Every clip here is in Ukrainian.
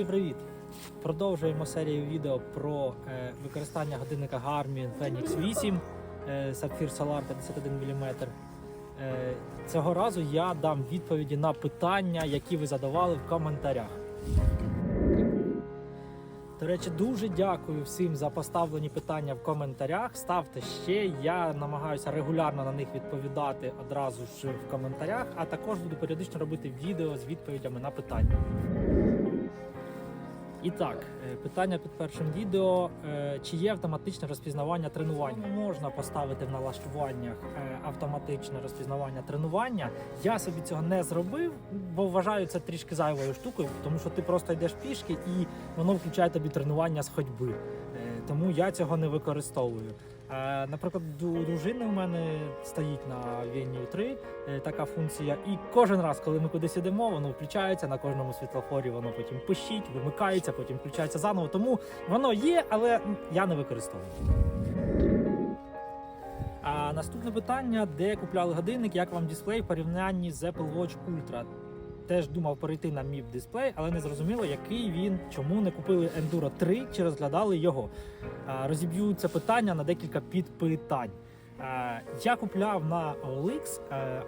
Друзі, привіт! Продовжуємо серію відео про е, використання годинника Garmin Fenix 8 е, Sapphire Solar 51 мм. Цього разу я дам відповіді на питання, які ви задавали в коментарях. До речі, дуже дякую всім за поставлені питання в коментарях. Ставте ще. Я намагаюся регулярно на них відповідати одразу ж в коментарях, а також буду періодично робити відео з відповідями на питання. І так, е, питання під першим відео: Е, чи є автоматичне розпізнавання тренування? Можна поставити в налаштуваннях е, автоматичне розпізнавання тренування. Я собі цього не зробив, бо вважаю це трішки зайвою штукою, тому що ти просто йдеш пішки і воно включає тобі тренування з ходьби. Тому я цього не використовую. Наприклад, у дружини у мене стоїть на Venue 3 е, така функція, і кожен раз, коли ми кудись ідемо, воно включається на кожному світлофорі, воно потім пищить, вимикається, потім включається заново. Тому воно є, але я не використовую. А наступне питання: де купляли годинник, як вам дисплей в порівнянні з Apple Watch Ultra? Теж думав перейти на MIP дисплей, але не зрозуміло, який він, чому не купили Enduro 3 чи розглядали його. Розіб'ю це питання на декілька підпитань. Я купляв на OLX,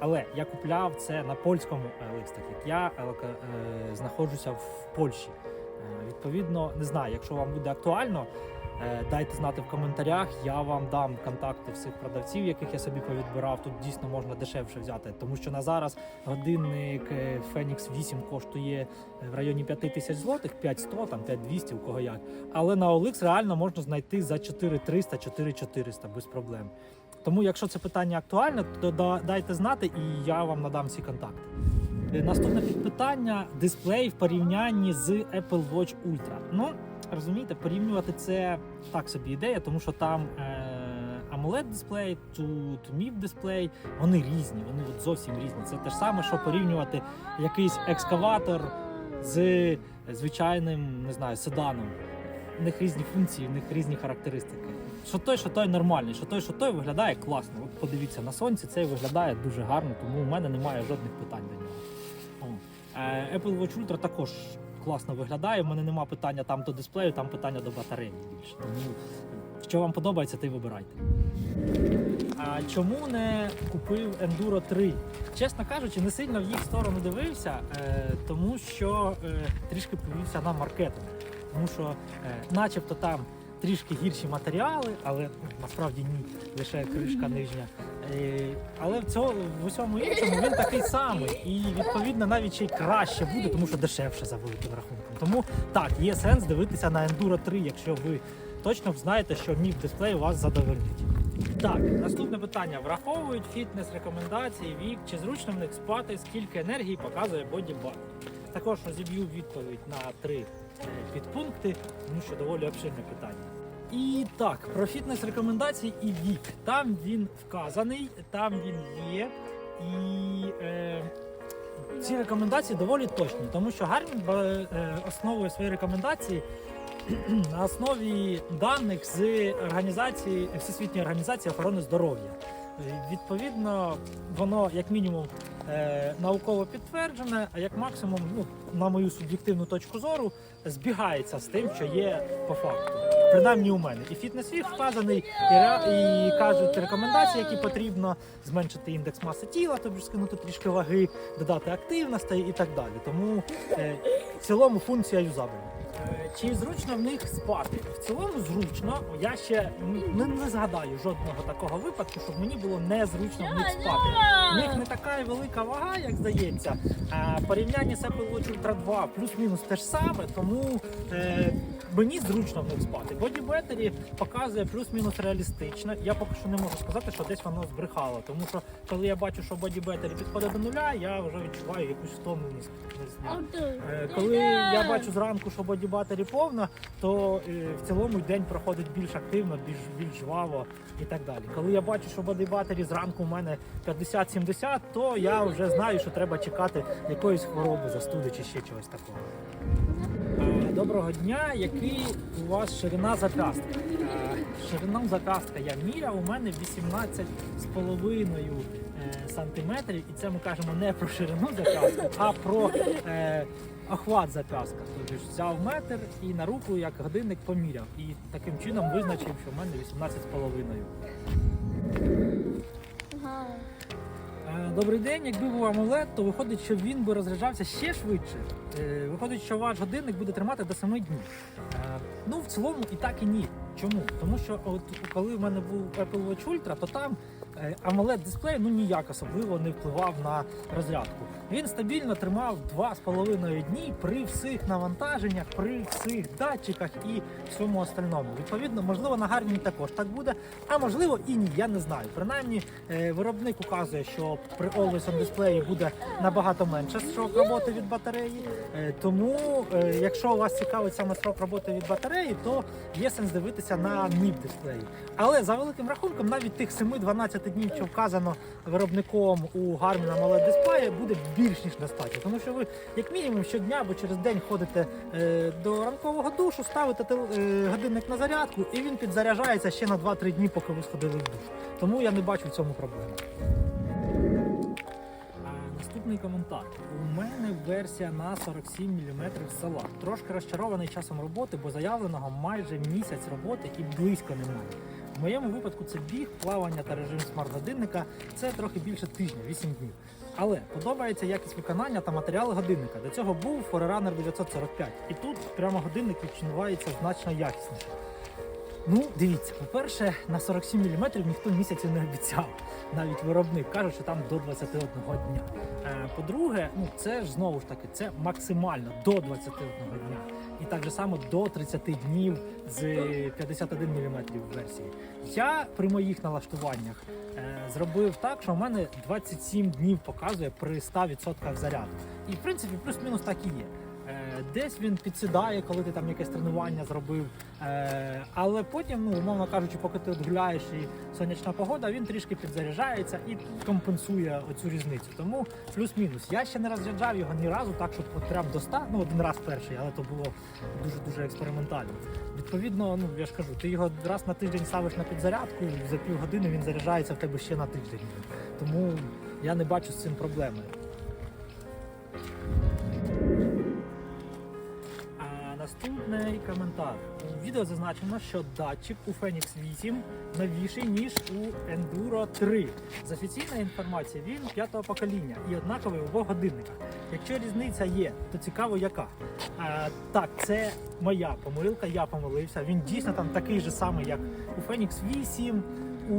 але я купляв це на польському OLX, так як я е, е, знаходжуся в Польщі. Е, Відповідно, не знаю, якщо вам буде актуально, дайте знати в коментарях. Я вам дам контакти всіх продавців, яких я собі повідбирав. Тут дійсно можна дешевше взяти, тому що на зараз годинник е, Phoenix 8 коштує е, в районі 5 тисяч злотих, 5100, там 5200, у кого як. Але на OLX реально можна знайти за 4300, 4400 без проблем. Тому, якщо це питання актуальне, то дайте знати, і я вам надам всі контакти. Е, Наступне підпитання: дисплей в порівнянні з Apple Watch Ultra. Ну, розумієте, порівнювати це так собі ідея, тому що там е, AMOLED дисплей, тут MIP дисплей, вони різні, вони от зовсім різні. Це те ж саме, що порівнювати якийсь екскаватор з звичайним, не знаю, седаном. У них різні функції, у них різні характеристики. Що той, що той нормальний, що той, що той виглядає класно. От подивіться на сонці, цей виглядає дуже гарно, тому у мене немає жодних питань до нього. Е, Apple Watch Ultra також класно виглядає. У мене немає питання там до дисплею, там питання до батареї більше. Тому що вам подобається, ти вибирайте. А чому не купив Enduro 3? Чесно кажучи, не сильно в їх сторону дивився, е, тому що е, трішки повівся на маркетинг. Тому що, е, начебто, там трішки гірші матеріали, але насправді ні, лише кришка нижня. Е, але в цьому в усьому іншому він такий самий, і відповідно навіть ще й краще буде, тому що дешевше за великим рахунком. Тому так, є сенс дивитися на Enduro 3, якщо ви точно знаєте, що міг дисплей вас задовольнить. Так, наступне питання. Враховують фітнес рекомендації, вік, чи зручно в них спати, скільки енергії показує бодібат. Також розіб'ю відповідь на три е, підпункти, тому що доволі обширне питання. І так, про фітнес рекомендації і вік. Там він вказаний, там він є. І е, ці рекомендації доволі точні, тому що Гармін е, основує свої рекомендації на основі даних з організації Всесвітньої організації охорони здоров'я. Відповідно, воно як мінімум е, науково підтверджене, а як максимум, ну, на мою суб'єктивну точку зору, збігається з тим, що є по факту. Принаймні у мене. І фітнес-вік вказаний, і, і кажуть рекомендації, які потрібно зменшити індекс маси тіла, тобто скинути трішки ваги, додати активностей і так далі. Тому е, в цілому функція юзабельна. Е, Чи зручно в них спати? В цілому зручно. Я ще не, не згадаю жодного такого випадку, щоб мені було незручно в них спати. У них не така велика вага, як здається. А в порівнянні з Apple Watch Ultra 2 плюс-мінус те ж саме, тому е, мені зручно в них спати. Body Battery показує плюс-мінус реалістично. Я поки що не можу сказати, що десь воно збрехало. Тому що коли я бачу, що Body Battery підходить до нуля, я вже відчуваю якусь втомленість. Е, Коли я бачу зранку, що боді батері повна, то е, в цілому день проходить більш активно, більш більш жваво і так далі. Коли я бачу, що боді батері зранку у мене 50-70, то я вже знаю, що треба чекати якоїсь хвороби, застуди чи ще чогось такого. Доброго дня, який у вас ширина зап'ястка? Е, ширину зап'ястка я міряв, у мене 18 з е, сантиметрів, і це ми кажемо не про ширину зап'ястка, а про е, охват зап'ястка. Тобто взяв метр і на руку як годинник поміряв. І таким чином визначив, що в мене 18 Добрий день. Якби був амулет, то виходить, що він би розряджався ще швидше. Е, Виходить, що ваш годинник буде тримати до 7 днів. Е, Ну, в цілому і так і ні. Чому? Тому що от коли в мене був Apple Watch Ultra, то там е, amoled дисплей ну ніяк особливо не впливав на розрядку. Він стабільно тримав 2,5 дні при всіх навантаженнях, при всіх датчиках і всьому остальному. Відповідно, можливо, на Garmin також так буде, а можливо і ні, я не знаю. Принаймні, е, виробник указує, що при Always дисплеї буде набагато менше строк роботи від батареї. Е, Тому, е, якщо вас цікавить саме строк роботи від батареї, то є сенс дивитися на NIP дисплеї. Але за великим рахунком, навіть тих 7-12 днів, що вказано виробником у Garmin AMOLED дисплеї, буде більш ніж достатньо. Тому що ви, як мінімум, щодня або через день ходите е, до ранкового душу, ставите е, годинник на зарядку, і він підзаряджається ще на 2-3 дні, поки ви сходили в душ. Тому я не бачу в цьому проблеми. Наступний коментар. У мене версія на 47 мм села. Трошки розчарований часом роботи, бо заявленого майже місяць роботи і близько немає. В моєму випадку це біг, плавання та режим смарт-годинника. Це трохи більше тижня, 8 днів. Але подобається якість виконання та матеріали годинника. До цього був Forerunner 945. І тут прямо годинник відчувається значно якісніше. Ну, дивіться, по-перше, на 47 мм ніхто місяців не обіцяв. Навіть виробник каже, що там до 21 дня. Е, По-друге, ну це ж знову ж таки це максимально до 21 дня. І так же само до 30 днів з 51 мм версії. Я при моїх налаштуваннях е, зробив так, що в мене 27 днів показує при 100% заряду. І в принципі, плюс-мінус так і є. Десь він підсідає, коли ти там якесь тренування зробив. Е, але потім, ну, умовно кажучи, поки ти гуляєш і сонячна погода, він трішки підзаряджається і компенсує оцю різницю. Тому плюс-мінус. Я ще не розряджав його ні разу, так щоб от прям до 100, ну один раз перший, але то було дуже дуже експериментально. Відповідно, ну я ж кажу, ти його раз на тиждень ставиш на підзарядку, і за півгодини він заряджається в тебе ще на тиждень. Тому я не бачу з цим проблеми. Наступний коментар. У відео зазначено, що датчик у Phoenix 8 новіший, ніж у Enduro 3. З офіційної інформації він п'ятого покоління і однаковий в обох годинниках. Якщо різниця є, то цікаво яка. А, так, це моя помилка, я помилився. Він дійсно там такий же самий, як у Phoenix 8, у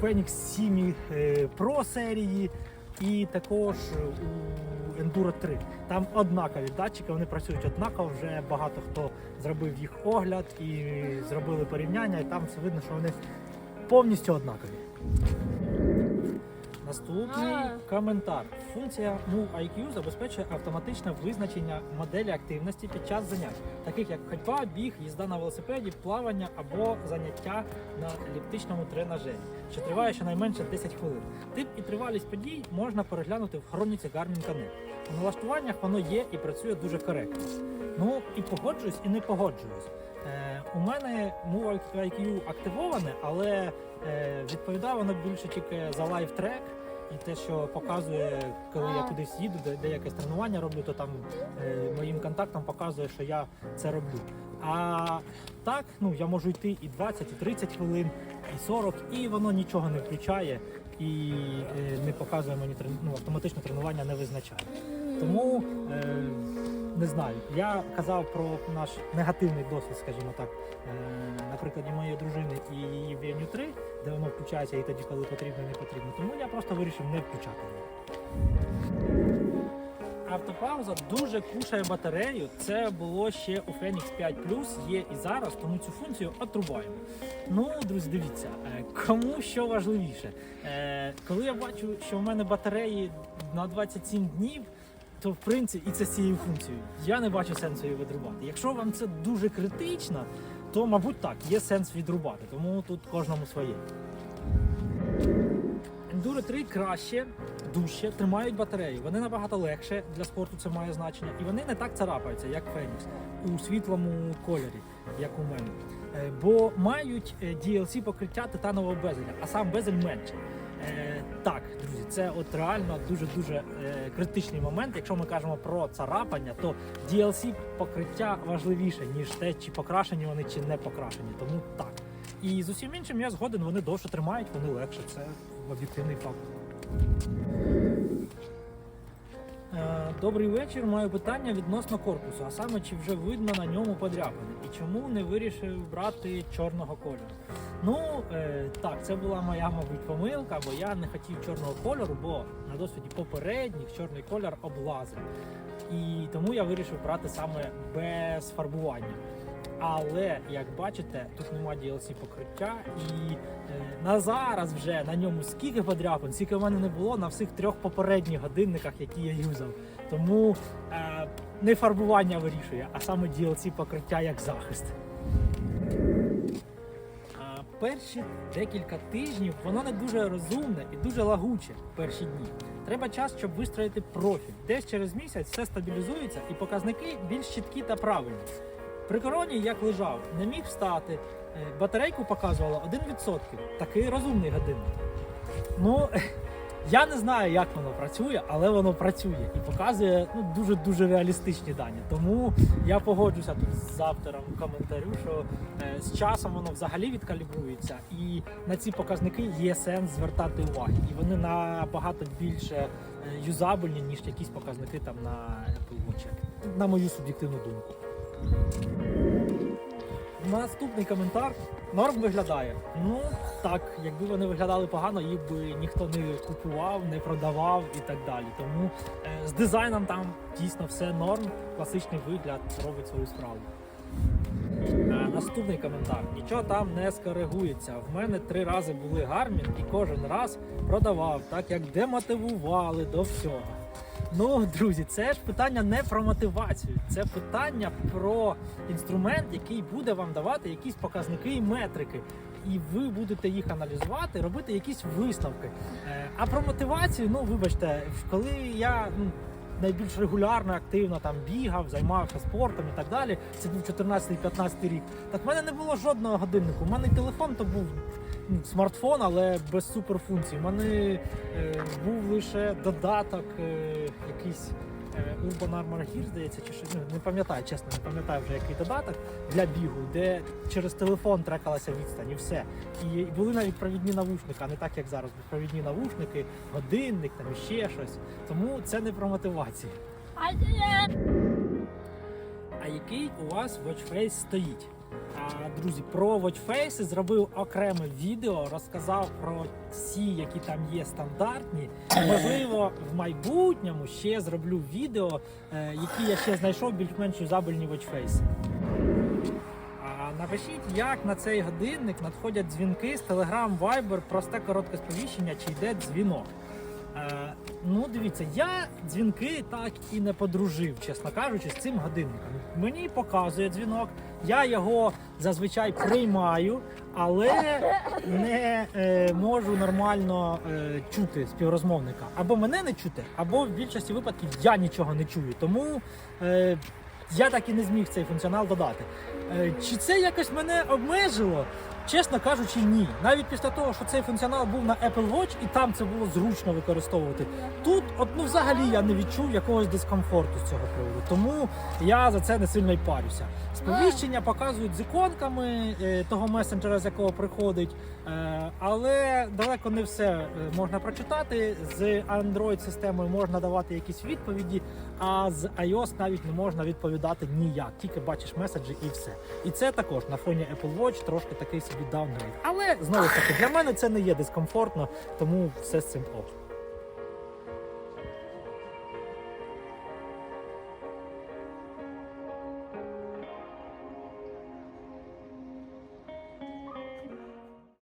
Phoenix 7 е, Pro серії і також у Enduro 3. Там однакові датчики, вони працюють однаково. Вже багато хто зробив їх огляд і зробили порівняння, і там все видно, що вони повністю однакові. Наступний коментар. Функція Move IQ забезпечує автоматичне визначення моделі активності під час занять, таких як ходьба, біг, їзда на велосипеді, плавання або заняття на еліптичному тренажері, що триває щонайменше 10 хвилин. Тип і тривалість подій можна переглянути в хроніці Garmin Connect. У налаштуваннях воно є і працює дуже коректно. Ну і погоджуюсь, і не погоджуюсь. Е, у мене Move IQ активоване, але відповідає воно більше тільки за лайв-трек. І те, що показує, коли я кудись їду, де, де якесь тренування роблю, то там е, моїм контактам показує, що я це роблю. А так, ну я можу йти і 20, і 30 хвилин, і 40, і воно нічого не включає і е, не показує мені ну, автоматично тренування не визначає. Тому е, не знаю. Я казав про наш негативний досвід, скажімо так, е, на прикладі моєї дружини і її Venue 3, де воно включається і тоді, коли потрібно, не потрібно. Тому я просто вирішив не включати його. Автопауза дуже кушає батарею. Це було ще у Phoenix 5 є і зараз, тому цю функцію отрубаємо. Ну, друзі, дивіться, е, кому що важливіше. Е, Коли я бачу, що в мене батареї на 27 днів, то в принципі і це з цією функцією. Я не бачу сенсу її відрубати. Якщо вам це дуже критично, то мабуть так, є сенс відрубати, тому тут кожному своє. Enduro 3 краще, дужче тримають батарею. Вони набагато легше для спорту це має значення, і вони не так царапаються, як Фенікс у світлому кольорі, як у мене. Е, Бо мають е, DLC покриття титанового безеля, а сам безель менше. Е, так, друзі, це от реально дуже дуже е, критичний момент. Якщо ми кажемо про царапання, то DLC покриття важливіше ніж те, чи покрашені вони, чи не покрашені. Тому так. І з усім іншим я згоден, вони довше тримають, вони легше. Це об'єктивний факт. Е, Добрий вечір. Маю питання відносно корпусу, а саме чи вже видно на ньому подряпини і чому не вирішив брати чорного кольору. Ну е, так, це була моя, мабуть, помилка, бо я не хотів чорного кольору, бо на досвіді попередніх чорний колір облазив. І тому я вирішив брати саме без фарбування. Але як бачите, тут нема DLC покриття, і е, на зараз вже на ньому скільки подряпин, скільки в мене не було на всіх трьох попередніх годинниках, які я юзав. Тому е, не фарбування вирішує, а саме DLC покриття як захист. Перші декілька тижнів воно не дуже розумне і дуже лагуче перші дні. Треба час, щоб вистроїти профіль. Десь через місяць все стабілізується і показники більш чіткі та правильні. При короні як лежав, не міг встати, е, батарейку показувала 1%. Такий розумний годинник. Ну, я не знаю, як воно працює, але воно працює і показує ну, дуже-дуже реалістичні дані. Тому я погоджуся тут з автором коментарю, що е, з часом воно взагалі відкалібрується, і на ці показники є сенс звертати увагу. І вони набагато більше е, юзабельні, ніж якісь показники там на Apple Watch, на мою суб'єктивну думку. Наступний коментар. Норм виглядає. Ну так, якби вони виглядали погано, їх би ніхто не купував, не продавав і так далі. Тому е, з дизайном там дійсно все норм, класичний вигляд робить свою справу. Е, наступний коментар. Нічого там не скоригується. В мене три рази були гармін і кожен раз продавав, так як демотивували до всього. Ну, друзі, це ж питання не про мотивацію, це питання про інструмент, який буде вам давати якісь показники і метрики. І ви будете їх аналізувати, робити якісь висновки. Е, А про мотивацію, ну вибачте, коли я ну, найбільш регулярно, активно там бігав, займався спортом і так далі, це був 14-15 рік. Так в мене не було жодного годиннику. У мене телефон то був смартфон, але без суперфункцій. У мене е, був лише додаток, е, якийсь е, Urban Armor Gear, здається, чи щось. Ну, не пам'ятаю, чесно, не пам'ятаю вже який додаток для бігу, де через телефон трекалася відстань і все. І були навіть провідні навушники, а не так, як зараз. Провідні навушники, годинник, там ще щось. Тому це не про мотивацію. А який у вас watchface стоїть? Друзі, про watchface зробив окреме відео, розказав про всі, які там є стандартні. Можливо, в майбутньому ще зроблю відео, е, які я ще знайшов більш-менш юзабельні watchface. Напишіть, як на цей годинник надходять дзвінки з Telegram, Viber, просте коротке сповіщення, чи йде дзвінок. Е, ну, дивіться, я дзвінки так і не подружив, чесно кажучи, з цим годинником. Мені показує дзвінок, я його зазвичай приймаю, але не е, можу нормально е, чути співрозмовника. Або мене не чути, або в більшості випадків я нічого не чую. Тому е, я так і не зміг цей функціонал додати. Е, чи це якось мене обмежило? Чесно кажучи, ні. Навіть після того, що цей функціонал був на Apple Watch і там це було зручно використовувати. Тут, от ну взагалі я не відчув якогось дискомфорту з цього приводу. Тому я за це не сильно й парюся. Сповіщення показують з іконками е, того месенджера, з якого приходить, е, але далеко не все е, можна прочитати. З Android системою можна давати якісь відповіді, а з iOS навіть не можна відповідати ніяк, тільки бачиш меседжі і все. І це також на фоні Apple Watch трошки такий собі даунгрейд. Але знову ж таки для мене це не є дискомфортно, тому все з цим ок.